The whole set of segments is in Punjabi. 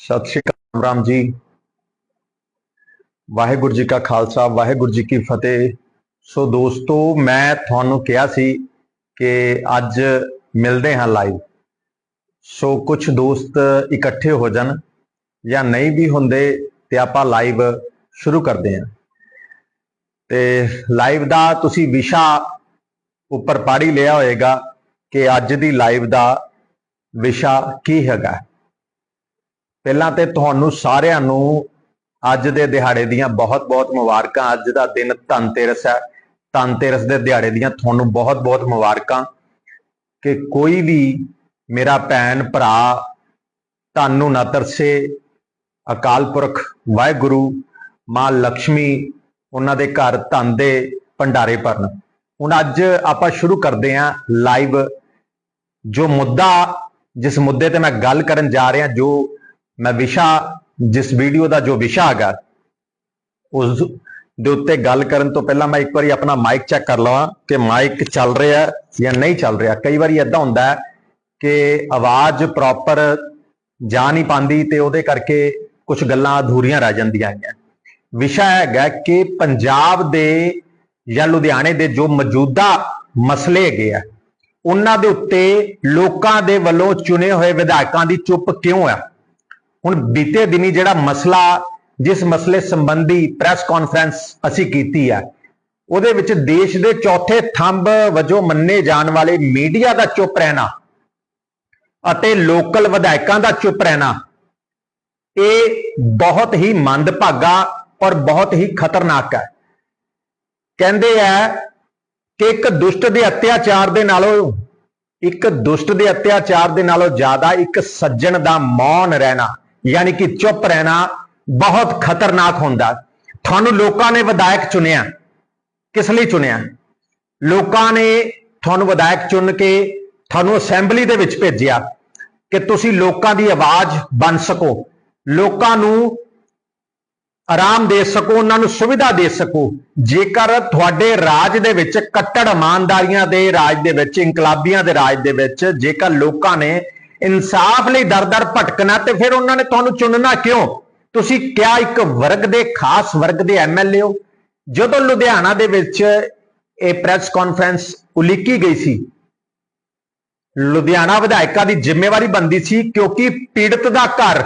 ਸਤਿ ਸ਼੍ਰੀ ਅਕਾਲ ਰਾਮ ਜੀ। ਵਾਹਿਗੁਰੂ ਜੀ ਕਾ ਖਾਲਸਾ, ਵਾਹਿਗੁਰੂ ਜੀ ਕੀ ਫਤਿਹ। ਸੋ ਦੋਸਤੋ, ਮੈਂ ਤੁਹਾਨੂੰ ਕਿਹਾ ਸੀ ਕਿ ਅੱਜ ਮਿਲਦੇ ਹਾਂ ਲਾਈਵ ਸੋ ਕੁਝ ਦੋਸਤ ਇਕੱਠੇ ਹੋ ਜਾਣ ਜਾਂ ਨਹੀਂ ਵੀ ਹੁੰਦੇ ਤੇ ਆਪਾਂ ਲਾਈਵ ਸ਼ੁਰੂ ਕਰਦੇ ਹਾਂ। ਤੇ ਲਾਈਵ ਦਾ ਤੁਸੀਂ ਵਿਸ਼ਾ ਉੱਪਰ ਪਾੜੀ ਲਿਆ ਹੋਏਗਾ ਕਿ ਅੱਜ ਦੀ ਲਾਈਵ ਦਾ ਵਿਸ਼ਾ ਕੀ ਹੈਗਾ। ਪਹਿਲਾਂ ਤੇ ਤੁਹਾਨੂੰ ਸਾਰਿਆਂ ਨੂੰ ਅੱਜ ਦੇ ਦਿਹਾੜੇ ਦੀਆਂ ਬਹੁਤ-ਬਹੁਤ ਮੁਬਾਰਕਾਂ। ਅੱਜ ਦਾ ਦਿਨ ਧਨਤੇਰਸ ਹੈ। ਧਨਤੇਰਸ ਦੇ ਦਿਹਾੜੇ ਦੀਆਂ ਤੁਹਾਨੂੰ ਬਹੁਤ-ਬਹੁਤ ਮੁਬਾਰਕਾਂ। ਕਿ ਕੋਈ ਵੀ ਮੇਰਾ ਭੈਣ, ਭਰਾ ਤੁਹਾਨੂੰ ਨਾ ਤਰਸੇ, ਅਕਾਲ ਪੁਰਖ, ਵਾਹਿਗੁਰੂ, ਮਾਂ ਲక్ష్ਮੀ ਉਹਨਾਂ ਦੇ ਘਰ ਧਨ ਦੇ ਭੰਡਾਰੇ ਭਰਨ। ਹੁਣ ਅੱਜ ਆਪਾਂ ਸ਼ੁਰੂ ਕਰਦੇ ਹਾਂ ਲਾਈਵ। ਜੋ ਮੁੱਦਾ, ਜਿਸ ਮੁੱਦੇ ਤੇ ਮੈਂ ਗੱਲ ਕਰਨ ਜਾ ਰਿਹਾ, ਜੋ ਮੈਂ ਵਿਸ਼ਾ, ਜਿਸ ਵੀਡੀਓ ਦਾ ਜੋ ਵਿਸ਼ਾ ਹੈਗਾ, ਉਸ ਦੇ ਉੱਤੇ ਗੱਲ ਕਰਨ ਤੋਂ ਪਹਿਲਾਂ ਮੈਂ ਇੱਕ ਵਾਰੀ ਆਪਣਾ ਮਾਈਕ ਚੈੱਕ ਕਰ ਲਵਾਂ ਕਿ ਮਾਈਕ ਚੱਲ ਰਿਹਾ ਜਾਂ ਨਹੀਂ ਚੱਲ ਰਿਹਾ। ਕਈ ਵਾਰੀ ਇਦਾਂ ਹੁੰਦਾ ਹੈ ਕਿ ਆਵਾਜ਼ ਪ੍ਰੋਪਰ ਜਾ ਨਹੀਂ ਪਾਉਂਦੀ ਤੇ ਉਹਦੇ ਕਰਕੇ ਕੁਝ ਗੱਲਾਂ ਅਧੂਰੀਆਂ ਰਹਿ ਜਾਂਦੀਆਂ ਹੈਗੀਆਂ। ਵਿਸ਼ਾ ਹੈਗਾ ਕਿ ਪੰਜਾਬ ਦੇ ਜਾਂ ਲੁਧਿਆਣੇ ਦੇ ਜੋ ਮੌਜੂਦਾ ਮਸਲੇ ਹੈਗੇ ਆ, ਉਹਨਾਂ ਦੇ ਉੱਤੇ ਲੋਕਾਂ ਦੇ ਵੱਲੋਂ ਚੁਣੇ ਹੋਏ ਵਿਧਾਇਕਾਂ ਦੀ ਚੁੱਪ ਕਿਉਂ ਆ? ਹੁਣ ਬੀਤੇ ਦਿਨੀ ਜਿਹੜਾ ਮਸਲਾ, ਜਿਸ ਮਸਲੇ ਸੰਬੰਧੀ ਪ੍ਰੈਸ ਕਾਨਫਰੰਸ ਅਸੀਂ ਕੀਤੀ ਹੈ ਉਹਦੇ ਵਿੱਚ ਦੇਸ਼ ਦੇ ਚੌਥੇ ਥੰਬ ਵਜੋਂ ਮੰਨੇ ਜਾਣ ਵਾਲੇ ਮੀਡੀਆ ਦਾ ਚੁੱਪ ਰਹਿਣਾ ਅਤੇ ਲੋਕਲ ਵਿਧਾਇਕਾਂ ਦਾ ਚੁੱਪ ਰਹਿਣਾ, ਇਹ ਬਹੁਤ ਹੀ ਮੰਦਭਾਗਾ ਔਰ ਬਹੁਤ ਹੀ ਖਤਰਨਾਕ ਹੈ। ਕਹਿੰਦੇ ਆ ਕਿ ਇੱਕ ਦੁਸ਼ਟ ਦੇ ਅਤਿਆਚਾਰ ਦੇ ਨਾਲੋਂ, ਇੱਕ ਦੁਸ਼ਟ ਦੇ ਅਤਿਆਚਾਰ ਦੇ ਨਾਲੋਂ ਜ਼ਿਆਦਾ ਇੱਕ ਸੱਜਣ ਦਾ ਮੌਨ ਰਹਿਣਾ। ਯਾਨੀ ਕਿ ਚੁੱਪ ਰਹਿਣਾ ਬਹੁਤ ਖਤਰਨਾਕ ਹੁੰਦਾ। ਤੁਹਾਨੂੰ ਲੋਕਾਂ ਨੇ ਵਿਧਾਇਕ ਚੁਣਿਆ। ਕਿਸ ਲਈ ਚੁਣਿਆ? ਲੋਕਾਂ ਨੇ ਤੁਹਾਨੂੰ ਵਿਧਾਇਕ ਚੁਣ ਕੇ ਤੁਹਾਨੂੰ ਅਸੈਂਬਲੀ ਦੇ ਵਿੱਚ ਭੇਜਿਆ ਕਿ ਤੁਸੀਂ ਲੋਕਾਂ ਦੀ ਆਵਾਜ਼ ਬਣ ਸਕੋ। ਲੋਕਾਂ ਨੂੰ ਆਰਾਮ ਦੇ ਸਕੋ, ਉਹਨਾਂ ਨੂੰ ਸੁਵਿਧਾ ਦੇ ਸਕੋ। ਜੇਕਰ ਤੁਹਾਡੇ ਰਾਜ ਦੇ ਵਿੱਚ ਕੱਟੜ ਇਮਾਨਦਾਰੀਆਂ ਦੇ ਰਾਜ ਦੇ ਵਿੱਚ, ਇਨਕਲਾਬੀਆਂ ਦੇ ਰਾਜ ਦੇ ਵਿੱਚ, ਜੇਕਰ ਲੋਕਾਂ ਨੇ ਇਨਸਾਫ ਲਈ ਦਰ-ਦਰ ਭਟਕਣਾ ਤੇ ਫਿਰ ਉਹਨਾਂ ਨੇ ਤੁਹਾਨੂੰ ਚੁਣਨਾ ਕਿਉਂ? ਤੁਸੀਂ ਕਿਆ ਇੱਕ ਵਰਗ ਦੇ ਖਾਸ ਵਰਗ ਦੇ ਐਮਐਲਏ ਹੋ? ਜਦੋਂ ਲੁਧਿਆਣਾ ਦੇ ਵਿੱਚ ਇਹ ਪ੍ਰੈਸ ਕਾਨਫਰੰਸ ਉਲੀਕੀ ਗਈ ਸੀ, ਲੁਧਿਆਣਾ ਵਿਧਾਇਕਾਂ ਦੀ ਜ਼ਿੰਮੇਵਾਰੀ ਬੰਦੀ ਸੀ ਕਿਉਂਕਿ ਪੀੜਤ ਦਾ ਘਰ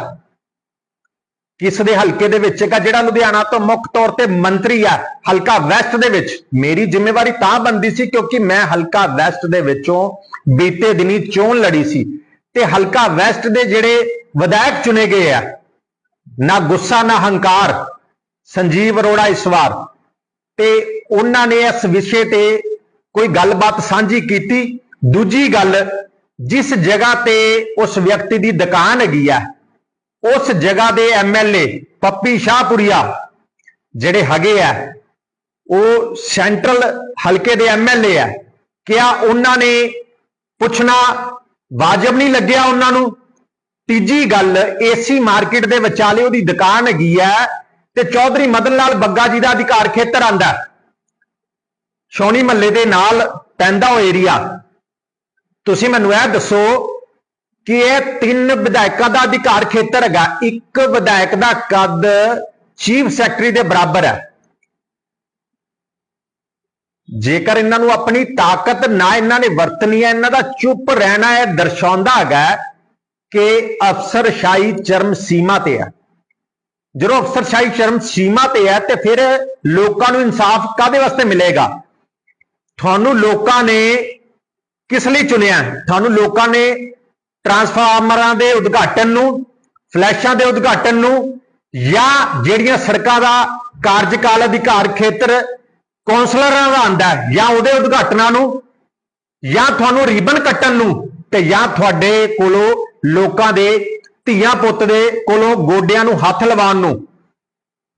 ਕਿਸ ਦੇ ਹਲਕੇ ਦੇ ਵਿੱਚ ਹੈਗਾ, ਜਿਹੜਾ ਲੁਧਿਆਣਾ ਤੋਂ ਮੁੱਖ ਤੌਰ ਤੇ ਮੰਤਰੀ ਆ, ਹਲਕਾ ਵੈਸਟ ਦੇ ਵਿੱਚ। ਮੇਰੀ ਜ਼ਿੰਮੇਵਾਰੀ ਤਾਂ ਬੰਦੀ ਸੀ ਕਿਉਂਕਿ ਮੈਂ ਹਲਕਾ ਵੈਸਟ ਦੇ ਵਿੱਚੋਂ ਬੀਤੇ ਦਿਨੀ ਚੋਣ ਲੜੀ ਸੀ। ਤੇ ਹਲਕਾ ਵੈਸਟ ਦੇ ਜਿਹੜੇ ਵਿਧਾਇਕ ਚੁਣੇ ਗਏ ਆ, ਨਾ ਗੁੱਸਾ, ਨਾ ਹੰਕਾਰ, ਸੰਜੀਵ ਅਰੋੜਾ ਇਸ ਵਾਰ। ਤੇ ਉਹਨਾਂ ਨੇ ਇਸ ਵਿਸ਼ੇ ਤੇ ਕੋਈ ਗੱਲਬਾਤ ਸਾਂਝੀ ਕੀਤੀ। ਦੂਜੀ ਗੱਲ, ਜਿਸ ਜਗ੍ਹਾ ਤੇ ਉਸ ਵਿਅਕਤੀ ਦੀ ਦੁਕਾਨ ਹੈਗੀ ਆ, ਉਸ ਜਗ੍ਹਾ ਦੇ ਐਮਐਲਏ ਪੱਪੀ ਸ਼ਾਹਪੁਰੀਆ, ਜਿਹੜੇ ਹੈਗੇ ਆ, ਉਹ ਸੈਂਟਰਲ ਹਲਕੇ ਦੇ ਐਮਐਲਏ ਆ। ਕਿਆ ਉਹਨਾਂ ਨੇ ਪੁੱਛਣਾ ਵਾਜਬ ਨਹੀਂ ਲੱਗਿਆ ਉਹਨਾਂ ਨੂੰ। ਤੀਜੀ ਗੱਲ ਏਸੀ ਮਾਰਕੀਟ ਦੇ ਵਿਚਾਲੇ ਉਹਦੀ ਦੁਕਾਨ ਹੈਗੀ ਹੈ ਤੇ ਚੌਧਰੀ ਮਦਨ ਲਾਲ ਬੱਗਾ ਜੀ ਦਾ ਅਧਿਕਾਰ ਖੇਤਰ ਆਂਦਾ ਸ਼ੌਣੀ ਮਹੱਲੇ ਦੇ ਨਾਲ ਪੈਂਦਾ ਉਹ ਏਰੀਆ ਤੁਸੀਂ ਮੈਨੂੰ ਇਹ ਦੱਸੋ ਕਿ ਇਹ ਤਿੰਨ ਵਿਧਾਇਕਾਂ ਦਾ ਅਧਿਕਾਰ ਖੇਤਰ ਹੈਗਾ। ਇੱਕ ਵਿਧਾਇਕ ਦਾ ਕੱਦ, ਚੀਫ ਸੈਕਟਰੀ ਦੇ ਬਰਾਬਰ ਹੈ। ਜੇਕਰ ਇਹਨਾਂ ਨੂੰ ਆਪਣੀ ਤਾਕਤ ਨਾ ਇਹਨਾਂ ਨੇ ਵਰਤਣੀ ਹੈ, ਇਹਨਾਂ ਦਾ ਚੁੱਪ ਰਹਿਣਾ ਹੈ, ਦਰਸਾਉਂਦਾ ਹੈਗਾ ਕਿ ਅਫਸਰਸ਼ਾਹੀ ਚਰਮ ਸੀਮਾ ਤੇ ਹੈ। ਜਦੋਂ ਅਫਸਰਸ਼ਾਹੀ ਚਰਮ ਸੀਮਾ ਤੇ ਹੈ, ਤੇ ਫਿਰ ਲੋਕਾਂ ਨੂੰ ਇਨਸਾਫ ਕਾਦੇ ਵਾਸਤੇ ਮਿਲੇਗਾ? ਤੁਹਾਨੂੰ ਲੋਕਾਂ ਨੇ ਕਿਸ ਲਈ ਚੁਣਿਆ? ਤੁਹਾਨੂੰ ਲੋਕਾਂ ਨੇ ਟਰਾਂਸਫਾਰਮਰਾਂ ਦੇ ਉਦਘਾਟਨ ਨੂੰ, ਫਲੈਸ਼ਾਂ ਦੇ ਉਦਘਾਟਨ ਨੂੰ ਜਾਂ ਜਿਹੜੀਆਂ ਸੜਕਾਂ ਦਾ ਕਾਰਜਕਾਲ ਅਧਿਕਾਰ ਖੇਤਰ ਕੌਂਸਲਰਾਂ ਦਾ ਆਂਦਾ ਜਾਂ ਉਹਦੇ ਉਦਘਾਟਨਾਂ ਨੂੰ, ਜਾਂ ਤੁਹਾਨੂੰ ਰਿਬਨ ਕੱਟਣ ਨੂੰ, ਤੇ ਜਾਂ ਤੁਹਾਡੇ ਕੋਲੋਂ ਲੋਕਾਂ ਦੇ ਧੀਆਂ ਪੁੱਤ ਦੇ ਕੋਲੋਂ ਗੋਡਿਆਂ ਨੂੰ ਹੱਥ ਲਵਾਉਣ ਨੂੰ।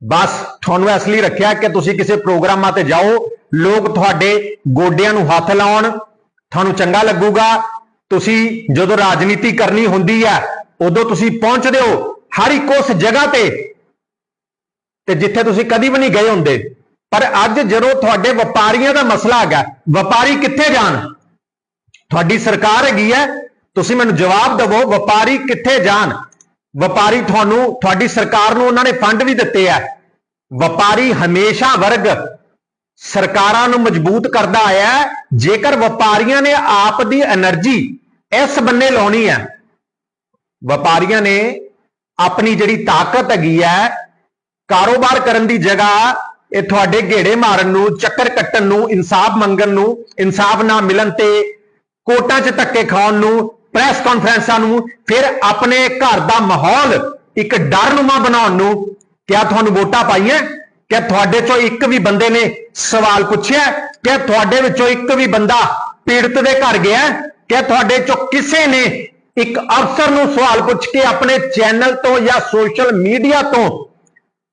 ਬਸ, ਤੁਹਾਨੂੰ ਇਸ ਲਈ ਰੱਖਿਆ ਕਿ ਤੁਸੀਂ ਕਿਸੇ ਪ੍ਰੋਗਰਾਮਾਂ ਤੇ ਜਾਓ, ਲੋਕ ਤੁਹਾਡੇ ਗੋਡਿਆਂ ਨੂੰ ਹੱਥ ਲਾਉਣ, ਤੁਹਾਨੂੰ ਚੰਗਾ ਲੱਗੂਗਾ। ਤੁਸੀਂ ਜਦੋਂ ਰਾਜਨੀਤੀ ਕਰਨੀ ਹੁੰਦੀ ਹੈ, ਉਦੋਂ ਤੁਸੀਂ ਪਹੁੰਚਦੇ ਹੋ ਹਰ ਇੱਕ ਉਸ ਜਗ੍ਹਾ ਤੇ ਤੇ ਜਿੱਥੇ ਤੁਸੀਂ ਕਦੀ ਵੀ ਨਹੀਂ ਗਏ ਹੁੰਦੇ। ਪਰ ਅੱਜ ਜਦੋਂ ਤੁਹਾਡੇ ਵਪਾਰੀਆਂ ਦਾ ਮਸਲਾ ਹੈਗਾ, ਵਪਾਰੀ ਕਿੱਥੇ ਜਾਣ? ਤੁਹਾਡੀ ਸਰਕਾਰ ਹੈਗੀ ਹੈ, ਤੁਸੀਂ ਮੈਨੂੰ ਜਵਾਬ ਦੇਵੋ, ਵਪਾਰੀ ਕਿੱਥੇ ਜਾਣ? ਵਪਾਰੀ ਤੁਹਾਨੂੰ, ਤੁਹਾਡੀ ਸਰਕਾਰ ਨੂੰ ਉਹਨਾਂ ਨੇ ਫੰਡ ਵੀ ਦਿੱਤੇ ਆ। ਵਪਾਰੀ ਹਮੇਸ਼ਾ ਵਰਗ ਸਰਕਾਰਾਂ ਨੂੰ ਮਜ਼ਬੂਤ ਕਰਦਾ ਆਇਆ ਜੇਕਰ ਵਪਾਰੀਆਂ ਨੇ ਆਪ ਦੀ એનર્ਜੀ ਇਸ ਬੰਨੇ ਲਾਉਣੀ ਹੈ, ਵਪਾਰੀਆਂ ਨੇ ਆਪਣੀ ਜਿਹੜੀ ਤਾਕਤ ਹੈਗੀ ਹੈ, ਕਾਰੋਬਾਰ ਕਰਨ ਦੀ ਜਗ੍ਹਾ ਇਹ ਤੁਹਾਡੇ ਘੇੜੇ ਮਾਰਨ ਨੂੰ, ਚੱਕਰ ਕੱਟਣ ਨੂੰ, ਇਨਸਾਫ ਮੰਗਣ ਨੂੰ, ਇਨਸਾਫ ਨਾ ਮਿਲਣ ਤੇ ਕੋਟਾਂ 'ਚ ਧੱਕੇ ਖਾਣ ਨੂੰ ਪ੍ਰੈਸ ਕਾਨਫਰੰਸਾਂ ਨੂੰ, ਫਿਰ ਆਪਣੇ ਘਰ ਦਾ ਮਾਹੌਲ ਇੱਕ ਡਰਨੁਮਾ ਬਣਾਉਣ ਨੂੰ ਕਿਆ ਤੁਹਾਨੂੰ ਵੋਟਾਂ ਪਾਈਆਂ? ਕਿ ਤੁਹਾਡੇ ਚੋਂ ਇੱਕ ਵੀ ਬੰਦੇ ਨੇ ਸਵਾਲ ਪੁੱਛਿਆ? ਕਿ ਤੁਹਾਡੇ ਵਿੱਚੋਂ ਇੱਕ ਵੀ ਬੰਦਾ ਪੀੜਤ ਦੇ ਘਰ ਗਿਆ? ਕਿ ਤੁਹਾਡੇ ਚੋਂ ਕਿਸੇ ਨੇ ਇੱਕ ਅਫਸਰ ਨੂੰ ਸਵਾਲ ਪੁੱਛ ਕੇ ਆਪਣੇ ਚੈਨਲ ਤੋਂ ਜਾਂ ਸੋਸ਼ਲ ਮੀਡੀਆ ਤੋਂ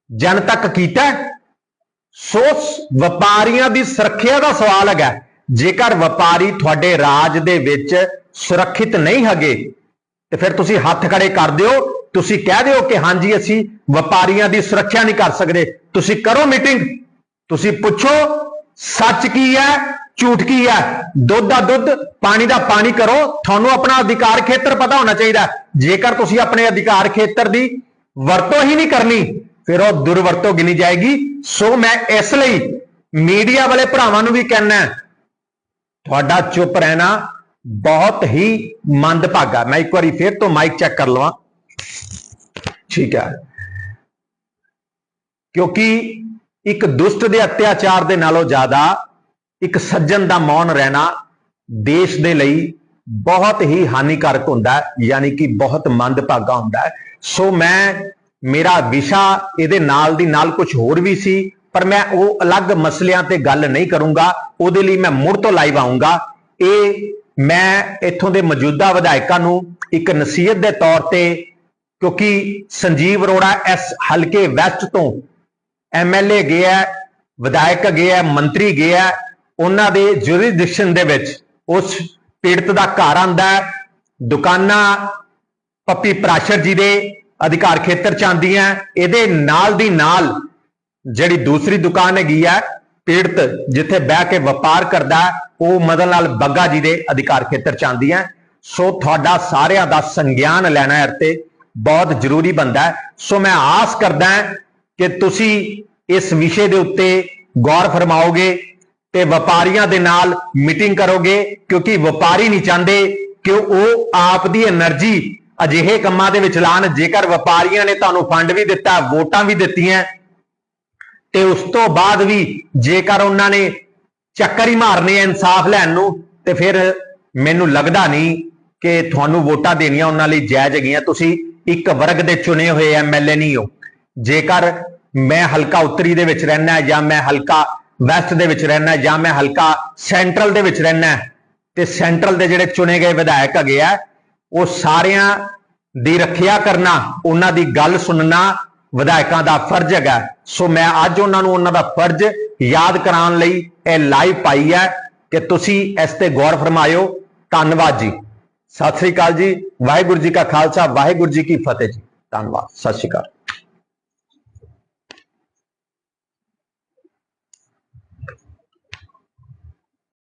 ਜਨ ਤੱਕ ਕੀਤਾ? ਸੋ ਵਪਾਰੀਆਂ ਦੀ ਸੁਰੱਖਿਆ ਦਾ ਸਵਾਲ ਹੈਗਾ। ਜੇਕਰ ਵਪਾਰੀ ਤੁਹਾਡੇ ਰਾਜ ਦੇ ਵਿੱਚ ਸੁਰੱਖਿਅਤ ਨਹੀਂ ਹੈਗੇ, ਤੇ ਫਿਰ ਤੁਸੀਂ ਹੱਥ ਖੜੇ ਕਰ ਦਿਓ। ਤੁਸੀਂ ਕਹਿ ਦਿਓ ਕਿ ਹਾਂਜੀ, ਅਸੀਂ ਵਪਾਰੀਆਂ ਦੀ ਸੁਰੱਖਿਆ ਨਹੀਂ ਕਰ ਸਕਦੇ। ਤੁਸੀਂ ਕਰੋ ਮੀਟਿੰਗ। ਤੁਸੀਂ ਪੁੱਛੋ, ਸੱਚ ਕੀ ਹੈ, ਝੂਠ ਕੀ ਹੈ? ਦੁੱਧ ਦਾ ਦੁੱਧ, ਪਾਣੀ ਦਾ ਪਾਣੀ ਕਰੋ। ਤੁਹਾਨੂੰ ਆਪਣਾ ਅਧਿਕਾਰ ਖੇਤਰ ਪਤਾ ਹੋਣਾ ਚਾਹੀਦਾ। ਜੇਕਰ ਤੁਸੀਂ ਆਪਣੇ ਅਧਿਕਾਰ ਖੇਤਰ ਦੀ ਵਰਤੋਂ ਹੀ ਨਹੀਂ ਕਰਨੀ ਫਿਰ ਉਹ ਦੁਰਵਰਤੋਂ ਗਿਣੀ ਜਾਏਗੀ। ਸੋ ਮੈਂ ਇਸ ਲਈ ਮੀਡੀਆ ਵਾਲੇ ਭਰਾਵਾਂ ਨੂੰ ਵੀ ਕਹਿਣਾ ਤੁਹਾਡਾ ਚੁੱਪ ਰਹਿਣਾ ਬਹੁਤ ਹੀ ਮੰਦਭਾਗਾ। ਮੈਂ ਇੱਕ ਵਾਰੀ ਫੇਰ ਤੋਂ ਮਾਈਕ ਚੈੱਕ ਕਰ ਲਵਾਂ। ਠੀਕ ਹੈ। ਕਿਉਂਕਿ ਇੱਕ ਦੁਸ਼ਟ ਦੇ ਅਤਿਆਚਾਰ ਦੇ ਨਾਲੋਂ ਜ਼ਿਆਦਾ ਇੱਕ ਸੱਜਣ ਦਾ ਮੌਨ ਰਹਿਣਾ ਦੇਸ਼ ਦੇ ਲਈ ਬਹੁਤ ਹੀ ਹਾਨੀਕਾਰਕ ਹੁੰਦਾ ਹੈ, ਯਾਨੀ ਕਿ ਬਹੁਤ ਮੰਦਭਾਗਾ ਹੁੰਦਾ ਹੈ। ਸੋ ਮੈਂ ਮੇਰਾ ਵਿਸ਼ਾ ਇਹਦੇ ਨਾਲ ਦੀ ਨਾਲ ਕੁਝ ਹੋਰ ਵੀ ਸੀ, ਪਰ ਮੈਂ ਉਹ ਅਲੱਗ ਮਸਲਿਆਂ ਤੇ ਗੱਲ ਨਹੀਂ ਕਰੂੰਗਾ, ਉਹਦੇ ਲਈ ਮੈਂ ਮੁੜ ਤੋਂ ਲਾਈਵ ਆਉਂਗਾ ਇਹ ਮੈਂ ਇੱਥੋਂ ਦੇ ਮੌਜੂਦਾ ਵਿਧਾਇਕਾਂ ਨੂੰ ਇੱਕ ਨਸੀਹਤ ਦੇ ਤੌਰ ਤੇ, ਕਿਉਂਕਿ ਸੰਜੀਵ ਅਰੋੜਾ ਇਸ ਹਲਕੇ ਵੈਸਟ ਤੋਂ ਐਮਐਲਏ ਗਿਆ ਵਿਧਾਇਕ ਗਿਆ ਮੰਤਰੀ ਗਿਆ ਉਹਨਾਂ ਦੇ ਜੁਰਿਸਡਿਕਸ਼ਨ ਦੇ ਵਿੱਚ ਉਸ ਪੀੜਤ ਦਾ ਘਰ ਆਂਦਾ ਦੁਕਾਨਾਂ, ਪੱਪੀ ਪ੍ਰਾਸ਼ਰ ਜੀ ਦੇ ਅਧਿਕਾਰ ਖੇਤਰ ਚ ਆਂਦੀਆਂ ਇਹਦੇ ਨਾਲ ਦੀ ਨਾਲ ਜਿਹੜੀ ਦੂਸਰੀ ਦੁਕਾਨ ਹੈਗੀ ਆ, ਪੀੜਤ, ਜਿੱਥੇ ਬਹਿ ਕੇ ਵਪਾਰ ਕਰਦਾ, ਉਹ ਮਦਨ ਲਾਲ ਬੱਗਾ ਜੀ ਦੇ ਅਧਿਕਾਰ ਖੇਤਰ ਚ ਆਂਦੀਆਂ ਸੋ ਤੁਹਾਡਾ ਸਾਰਿਆਂ ਦਾ ਸੰਗਿਆਨ ਲੈਣਾ ਹੈ ਤੇ ਬਹੁਤ ਜ਼ਰੂਰੀ ਬੰਦਾ ਸੋ ਮੈਂ ਆਸ ਕਰਦਾ ਕਿ ਤੁਸੀਂ ਇਸ ਵਿਸ਼ੇ ਦੇ ਉੱਤੇ ਗੌਰ ਫਰਮਾਓਗੇ ਤੇ ਵਪਾਰੀਆਂ ਦੇ ਨਾਲ ਮੀਟਿੰਗ ਕਰੋਗੇ, ਕਿਉਂਕਿ ਵਪਾਰੀ ਨਹੀਂ ਚਾਹੁੰਦੇ ਕਿ ਉਹ ਆਪ ਦੀ એનર્ਜੀ ਅਜਿਹੇ ਕੰਮਾਂ ਦੇ ਵਿੱਚ ਲਾਣ ਜੇਕਰ ਵਪਾਰੀਆਂ ਨੇ ਤੁਹਾਨੂੰ ਫੰਡ ਵੀ ਦਿੱਤਾ, ਵੋਟਾਂ ਵੀ ਦਿੱਤੀਆਂ, ਤੇ ਉਸ ਤੋਂ ਬਾਅਦ ਵੀ ਜੇਕਰ ਉਹਨਾਂ ਨੇ ਚੱਕਰ ਹੀ ਮਾਰਨੇ ਆ ਇਨਸਾਫ ਲੈਣ ਨੂੰ, ਤੇ ਫਿਰ ਮੈਨੂੰ ਲੱਗਦਾ ਨਹੀਂ ਕਿ ਤੁਹਾਨੂੰ ਵੋਟਾਂ ਦੇਣੀਆਂ ਉਹਨਾਂ ਲਈ ਜਾਇਜ਼ ਹੈਗੀਆਂ। ਤੁਸੀਂ ਇੱਕ ਵਰਗ ਦੇ ਚੁਣੇ ਹੋਏ ਐਮਐਲਏ ਨਹੀਂ ਹੋ। ਜੇਕਰ ਮੈਂ ਹਲਕਾ ਉੱਤਰੀ ਦੇ ਵਿੱਚ ਰਹਿਣਾ ਜਾਂ ਮੈਂ ਹਲਕਾ ਵੈਸਟ ਦੇ ਵਿੱਚ ਰਹਿਣਾ ਜਾਂ ਮੈਂ ਹਲਕਾ ਸੈਂਟਰਲ ਦੇ ਵਿੱਚ ਰਹਿਣਾ ਤੇ ਸੈਂਟਰਲ ਦੇ ਜਿਹੜੇ ਚੁਣੇ ਗਏ ਵਿਧਾਇਕ ਹੈਗੇ ਆ ਉਹ ਸਾਰਿਆਂ ਦੀ ਰੱਖਿਆ ਕਰਨਾ, ਉਹਨਾਂ ਦੀ ਗੱਲ ਸੁਣਨਾ ਵਿਧਾਇਕਾਂ ਦਾ ਫਰਜ਼ ਹੈਗਾ। ਸੋ ਮੈਂ ਅੱਜ ਉਹਨਾਂ ਨੂੰ ਉਹਨਾਂ ਦਾ ਫਰਜ਼ ਯਾਦ ਕਰਾਉਣ ਲਈ ਇਹ ਲਾਈਵ ਪਾਈ ਹੈ ਕਿ ਤੁਸੀਂ ਇਸ ਤੇ ਗੌਰ ਫਰਮਾਇਓ। ਧੰਨਵਾਦ ਜੀ। ਸਤਿ ਸ੍ਰੀ ਅਕਾਲ ਜੀ। ਵਾਹਿਗੁਰੂ ਜੀ ਕਾ ਖਾਲਸਾ, ਵਾਹਿਗੁਰੂ ਜੀ ਕੀ ਫਤਿਹ ਜੀ। ਧੰਨਵਾਦ। ਸਤਿ ਸ੍ਰੀ ਅਕਾਲ।